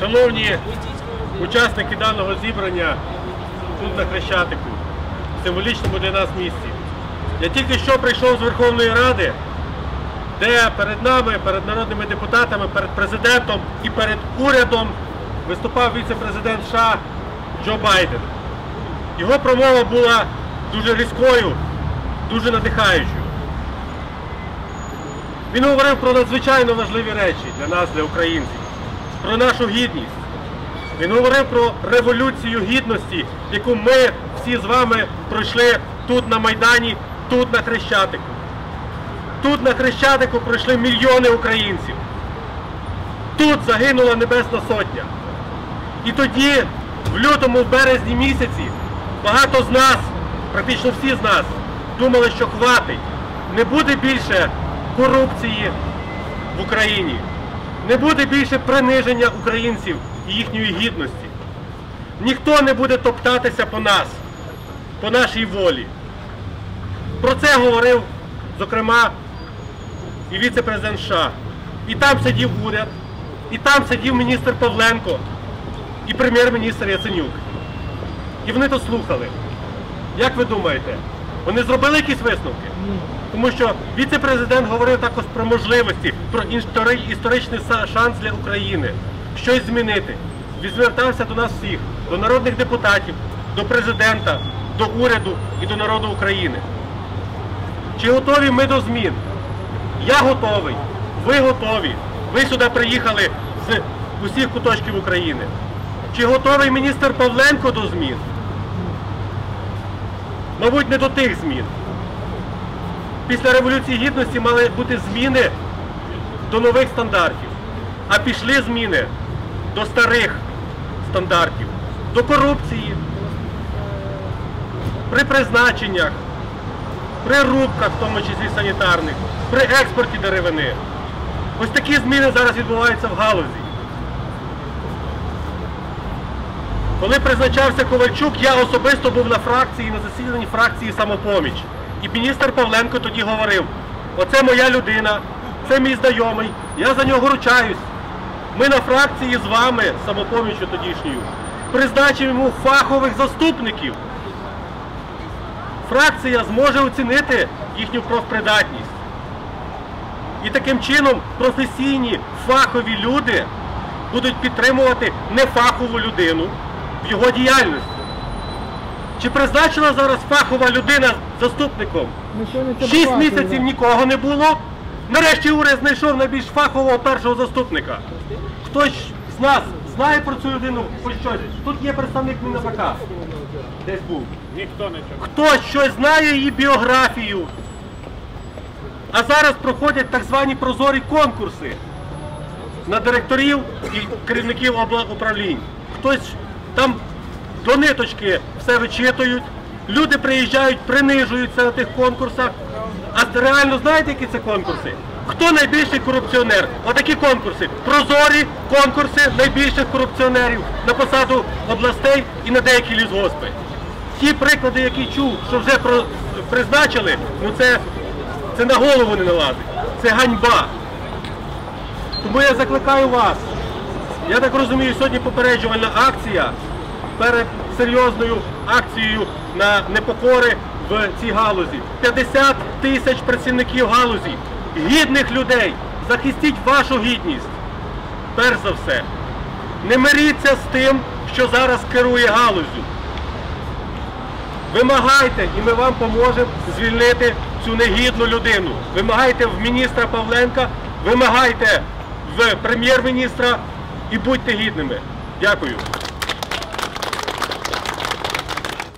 Шановні учасники даного зібрання тут на Хрещатику, в символічному для нас місці. Я тільки що прийшов з Верховної Ради, де перед нами, перед народними депутатами, перед президентом і перед урядом виступав віце-президент США Джо Байден. Його промова була дуже різкою, дуже надихаючою. Він говорив про надзвичайно важливі речі для нас, для українців, про нашу гідність. Він говорив про революцію гідності, яку ми всі з вами пройшли тут на Майдані, тут на Хрещатику. Тут на Хрещатику пройшли мільйони українців. Тут загинула Небесна Сотня. І тоді, в лютому, в березні місяці, багато з нас, практично всі з нас, думали, що хватить. Не буде більше корупції в Україні. Не буде більше приниження українців і їхньої гідності. Ніхто не буде топтатися по нас, по нашій волі. Про це говорив, зокрема, і віце-президент США. І там сидів уряд, і там сидів міністр Павленко, і прем'єр-міністр Яценюк. І вони то слухали. Як ви думаєте, вони зробили якісь висновки? Тому що віце-президент говорив також про можливості, про історичний шанс для України, щось змінити. Він звертався до нас всіх, до народних депутатів, до президента, до уряду і до народу України. Чи готові ми до змін? Я готовий, ви готові. Ви сюди приїхали з усіх куточків України. Чи готовий міністр Павленко до змін? Мабуть, не до тих змін. Після Революції Гідності мали бути зміни до нових стандартів. А пішли зміни до старих стандартів, до корупції, при призначеннях, при рубках, в тому числі санітарних, при експорті деревини. Ось такі зміни зараз відбуваються в галузі. Коли призначався Ковальчук, я особисто був на фракції, на засіданні фракції самопоміч. І міністр Павленко тоді говорив, оце моя людина, це мій знайомий, я за нього ручаюсь. Ми на фракції з вами, самопоміччю тодішньою, призначимо йому фахових заступників. Фракція зможе оцінити їхню профпридатність. І таким чином професійні фахові люди будуть підтримувати нефахову людину в його діяльності. Чи призначена зараз фахова людина заступником? Шість місяців нікого не було. Нарешті уряд знайшов найбільш фахового першого заступника. Хтось з нас знає про цю людину хоч щось? Тут є представник МінАПК. Десь був. Ніхто. Хтось щось знає її біографію. А зараз проходять так звані прозорі конкурси на директорів і керівників обла- управлінь. Хтось там до ниточки все вичитують, люди приїжджають, принижуються на тих конкурсах. А реально знаєте, які це конкурси? Хто найбільший корупціонер? Отакі конкурси. Прозорі конкурси найбільших корупціонерів на посаду областей і на деякі лісгоспи. Ті приклади, які чув, що вже призначили, ну це, це на голову не налазить. Це ганьба. Тому я закликаю вас. Я так розумію, сьогодні попереджувальна акція перед серйозною акцією на непокори в цій галузі. 50 тисяч працівників галузі, гідних людей. Захистіть вашу гідність. Перш за все. Не миріться з тим, що зараз керує галузю. Вимагайте, і ми вам поможемо звільнити цю негідну людину. Вимагайте в міністра Павленка, вимагайте в прем'єр-міністра і будьте гідними. Дякую.